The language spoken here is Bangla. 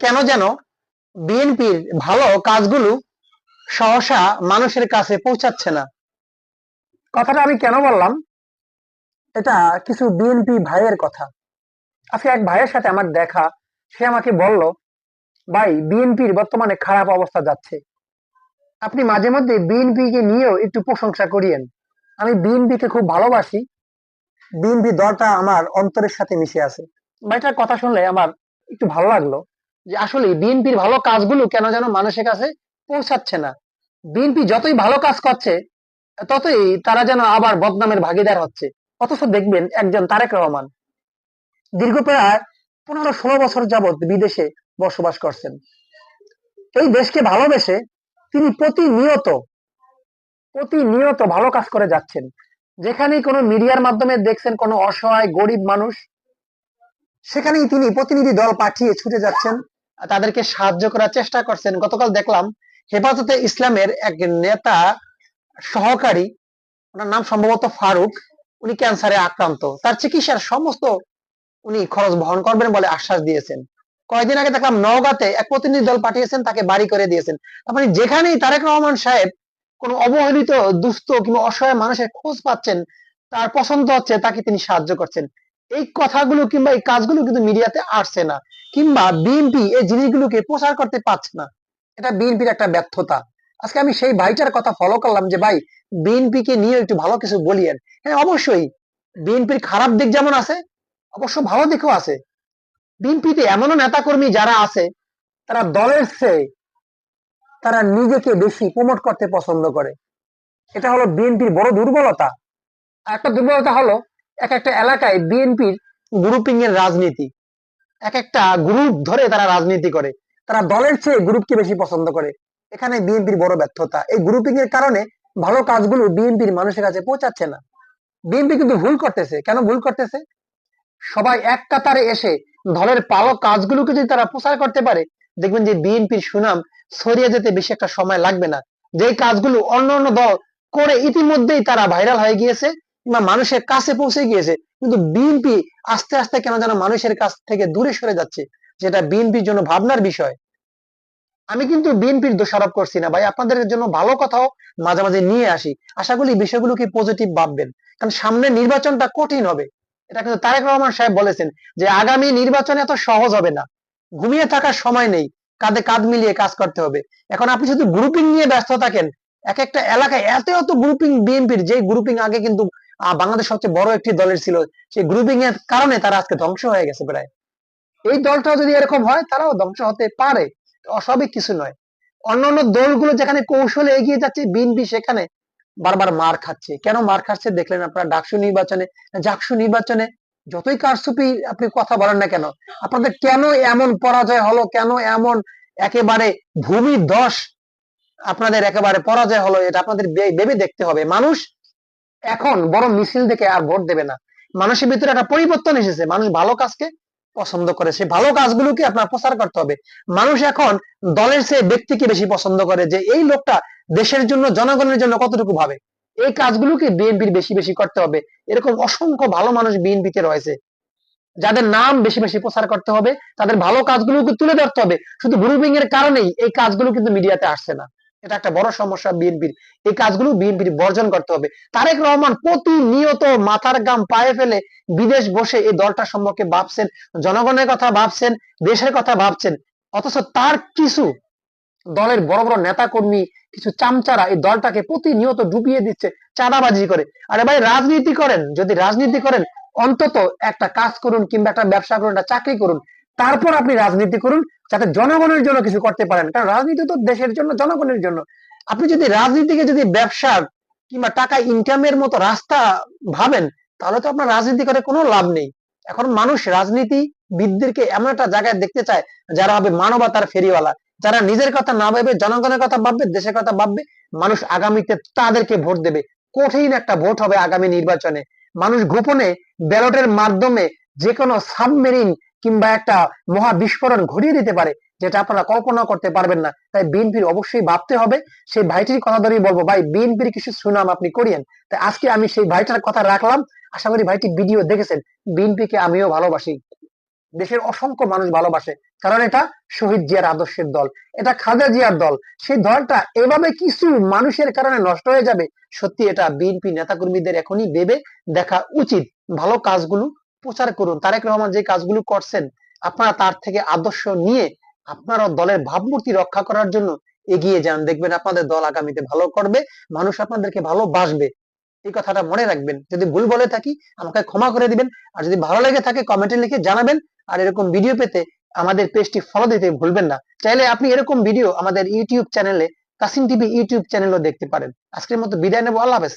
কেন যেন বিএনপির ভালো কাজগুলো সহসা মানুষের কাছে পৌঁছাচ্ছে না। কথাটা আমি কেন বললাম? এটা কিছু বিএনপি ভাইয়ের কথা। আজকে এক ভাইয়ের সাথে আমার দেখা, সে আমাকে বলল, ভাই, বিএনপির বর্তমানে খারাপ অবস্থা যাচ্ছে। আপনি মাঝে মধ্যে বিএনপি কে নিয়েও একটু প্রশংসা করিয়েন। আমি বিএনপি কে খুব ভালোবাসি। বিএনপি দলটা আমার অন্তরের সাথে মিশে আছে। ভাইটার কথা শুনলে আমার একটু ভালো লাগল। যে আসলে বিএনপির ভালো কাজগুলো কেন যেন মানুষের কাছে পৌঁছাচ্ছে না। বিএনপি যতই ভালো কাজ করছে, ততই তারা যেন আবার বদনামের ভাগিদার হচ্ছে। অথচ দেখবেন একজন তারেক রহমান দীর্ঘ প্রায় পনেরো ষোলো বছর যাবৎ বিদেশে বসবাস করছেন। এই দেশকে ভালোবেসে তিনি প্রতিনিয়ত প্রতিনিয়ত ভালো কাজ করে যাচ্ছেন। যেখানেই কোনো মিডিয়ার মাধ্যমে দেখছেন কোনো অসহায়, গরিব মানুষ, সেখানেই তিনি প্রতিনিধি দল পাঠিয়ে ছুটে যাচ্ছেন। তাদেরকে সাহায্য করার চেষ্টা করছেন। গতকাল দেখলাম হেফাজতে ইসলামের এক নেতা সহকারী, ওনার নাম সম্ভবত ফারুক, উনি ক্যান্সারে আক্রান্ত। তার চিকিৎসার সমস্ত উনি খরচ বহন করবেন বলে আশ্বাস দিয়েছেন। কয়েকদিন আগে দেখলাম নওগাঁতে এক প্রতিনিধি দল পাঠিয়েছেন, তাকে বাড়ি করে দিয়েছেন। তার মানে যেখানেই তারেক রহমান সাহেব কোন অবহেলিত, দুস্থ কিংবা অসহায় মানুষের খোঁজ পাচ্ছেন, তার পছন্দ হচ্ছে তাকে তিনি সাহায্য করছেন। এই কথাগুলো কিংবা এই কাজগুলো কিন্তু মিডিয়াতে আসছে না। কিংবা বিএনপি এই জিনিসগুলোকে প্রচার করতে পারছে না। এটা বিএনপির একটা ব্যর্থতা। আজকে আমি সেই ভাইটার কথা ফলো করলাম যে, ভাই বিএনপি কে নিয়ে একটু ভালো কিছু বলিয়েন। হ্যাঁ অবশ্যই। বিএনপির খারাপ দিক যেমন আছে, অবশ্য ভালো দিকও আছে। বিএনপিতে এমনও নেতাকর্মী যারা আছে, তারা দলের চেয়ে তারা নিজেকে বেশি প্রমোট করতে পছন্দ করে। এটা হলো বিএনপির বড় দুর্বলতা। একটা দুর্বলতা হলো এক একটা এলাকায় বিএনপির গ্রুপিং এর রাজনীতি। এক একটা গ্রুপ ধরে তারা রাজনীতি করে। তারা দলের চেয়ে গ্রুপকে বেশি পছন্দ করে। এখানে বিএনপির বড় ব্যর্থতা। এই গ্রুপিং এর কারণে ভালো কাজগুলো বিএনপির মানুষের কাছে পৌঁছাচ্ছে না। বিএনপি কিন্তু ভুল করতেছে। কেন ভুল করতেছে? সবাই এক কাতারে এসে দলের ভালো কাজগুলোকে যদি তারা প্রচার করতে পারে, দেখবেন যে বিএনপির সুনাম ছড়িয়ে যেতে বেশি একটা সময় লাগবে না। যে কাজগুলো অন্য অন্য দল করে ইতিমধ্যেই তারা ভাইরাল হয়ে গিয়েছে। কিংবা মানুষের কাছে পৌঁছে গিয়েছে, কিন্তু বিএনপি আস্তে আস্তে কেন যেন মানুষের কাছ থেকে দূরে সরে যাচ্ছে, যেটা বিএনপির জন্য ভাবনার বিষয়। আমি কিন্তু বিএনপির দোষারোপ করছি না, ভাই। আপনাদের জন্য ভালো কথাও মাঝে মাঝে নিয়ে আসি। আশা করি বিষয়গুলোকে পজিটিভ ভাববেন? কারণ সামনে নির্বাচনটা কঠিন হবে। এটা কিন্তু তারেক রহমান সাহেব বলেছেন যে, আগামী নির্বাচন এত সহজ হবে না। ঘুমিয়ে থাকার সময় নেই। কাঁধে কাঁধ মিলিয়ে কাজ করতে হবে। এখন আপনি যদি গ্রুপিং নিয়ে ব্যস্ত থাকেন। এক একটা এলাকায় এত এত গ্রুপিং বিএনপির যে গ্রুপিং আগে কিন্তু বাংলাদেশ সবচেয়ে বড় একটি দলের ছিল। সেই গ্রুপিং এর কারণে তারা আজকে ধ্বংস হয়ে গেছে প্রায়। এই দলটাও যদি এরকম হয়, তারাও ধ্বংস হতে পারে। অস্বাভাবিক কিছু নয়। অন্যান্য দলগুলো যেখানে কৌশলে এগিয়ে যাচ্ছে, বিএনপি সেখানে বারবার মার খাচ্ছে। কেন মার খাচ্ছে দেখলেন আপনারা ডাকসু নির্বাচনে? জাকসু নির্বাচনে যতই কারসুপি আপনি কথা বলেন না কেন, আপনাদের কেন এমন পরাজয় হলো? কেন এমন একেবারে ভূমি দশ আপনাদের একেবারে পরাজয় হলো? এটা আপনাদের ভেবে দেখতে হবে। মানুষ এখন বড় মিছিল দেখে আর ভোট দেবে না। মানুষের ভিতরে একটা পরিবর্তন এসেছে। মানুষ ভালো কাজকে পছন্দ করে। সেই ভালো কাজগুলোকে আপনার প্রচার করতে হবে। মানুষ এখন দলের চেয়ে ব্যক্তিকে বেশি পছন্দ করে যে এই লোকটা দেশের জন্য, জনগণের জন্য কতটুকু ভাবে। এই কাজগুলোকে বিএনপির বেশি বেশি করতে হবে। এরকম অসংখ্য ভালো মানুষ বিএনপিতে রয়েছে। যাদের নাম বেশি বেশি প্রচার করতে হবে, তাদের ভালো কাজগুলোকে তুলে ধরতে হবে। শুধু গ্রুপিং এর কারণেই এই কাজগুলো কিন্তু মিডিয়াতে আসছে না। এটা একটা বড় সমস্যা বিএনপির। এই কাজগুলো বিএনপির বর্জন করতে হবে। তারেক রহমান প্রতিনিয়ত মাথার গাম পায়ে ফেলে বিদেশ বসে এই দলটা সম্পর্কে ভাবছেন, জনগণের কথা ভাবছেন, দেশের কথা ভাবছেন। অথচ তার কিছু দলের বড় বড় নেতা কর্মী কিছু চামচারা এই দলটাকে প্রতিনিয়ত ডুবিয়ে দিচ্ছে, চাঁদাবাজি করে। আরে ভাই, রাজনীতি করেন, যদি রাজনীতি করেন, অন্তত একটা কাজ করুন কিংবা একটা ব্যবসা করুন, একটা চাকরি করুন। তারপর আপনি রাজনীতি করুন যাতে জনগণের জন্য কিছু করতে পারেন। কারণ রাজনীতি তো দেশের জন্য, জনগণের জন্য। আপনি যদি রাজনীতিকে যদি ব্যবসার কিংবা টাকা ইনকামের মতো রাস্তা ভাবেন, তাহলে তো আপনার রাজনীতি করে কোনো লাভ নেই। এখন মানুষ রাজনীতি রাজনীতিবিদদেরকে এমন একটা জায়গায় দেখতে চায়, যারা হবে মানবতার ফেরিওয়ালা। যারা নিজের কথা না ভেবে, জনগণের কথা ভাববে, দেশের কথা ভাববে, মানুষ আগামীতে তাদেরকে ভোট দেবে। কঠিন একটা ভোট হবে আগামী নির্বাচনে। মানুষ গোপনে ব্যালটের মাধ্যমে যে কোনো সাবমেরিন কিংবা একটা মহা বিস্ফোরণ ঘটিয়ে দিতে পারে, যেটা আপনারা কল্পনা করতে পারবেন না। তাই বিএনপির অবশ্যই ভাবতে হবে। সেই ভাইটির কথা ধরেই বলব, ভাই, বিএনপির কিছু সুনাম আপনি করিয়েন। তাই আজকে আমি সেই ভাইটার কথা রাখলাম। আশা করি ভাইটি ভিডিও দেখেছেন। বিএনপিকে আমিও ভালোবাসি। দেশের অসংখ্য মানুষ ভালোবাসে। কারণ এটা শহীদ জিয়ার আদর্শের দল। এটা খাজা জিয়ার দল। সেই দলটা এভাবে কিছু মানুষের কারণে নষ্ট হয়ে যাবে। সত্যি এটা বিএনপি নেতাকর্মীদের এখনই ভেবে দেখা উচিত। ভালো কাজগুলো প্রচার করুন। তারেক রহমান যে কাজগুলো করছেন, আপনারা তার থেকে আদর্শ নিয়ে আপনারা দলের ভাবমূর্তি রক্ষা করার জন্য এগিয়ে যান। দেখবেন আপনাদের দল আগামীতে ভালো করবে, মানুষ আপনাদেরকে ভালোবাসবে। এই কথাটা মনে রাখবেন। যদি ভুল বলে থাকি, আমাকে ক্ষমা করে দিবেন। আর যদি ভালো লেগে থাকে, কমেন্টে লিখে জানাবেন। আর এরকম ভিডিও পেতে আমাদের পেজটি ফলো দিতে ভুলবেন না। চাইলে আপনি এরকম ভিডিও আমাদের ইউটিউব চ্যানেলে কাসিম টিভি ইউটিউব চ্যানেলও দেখতে পারেন। আজকের মতো বিদায় নেব। আল্লাহ হাফেজ।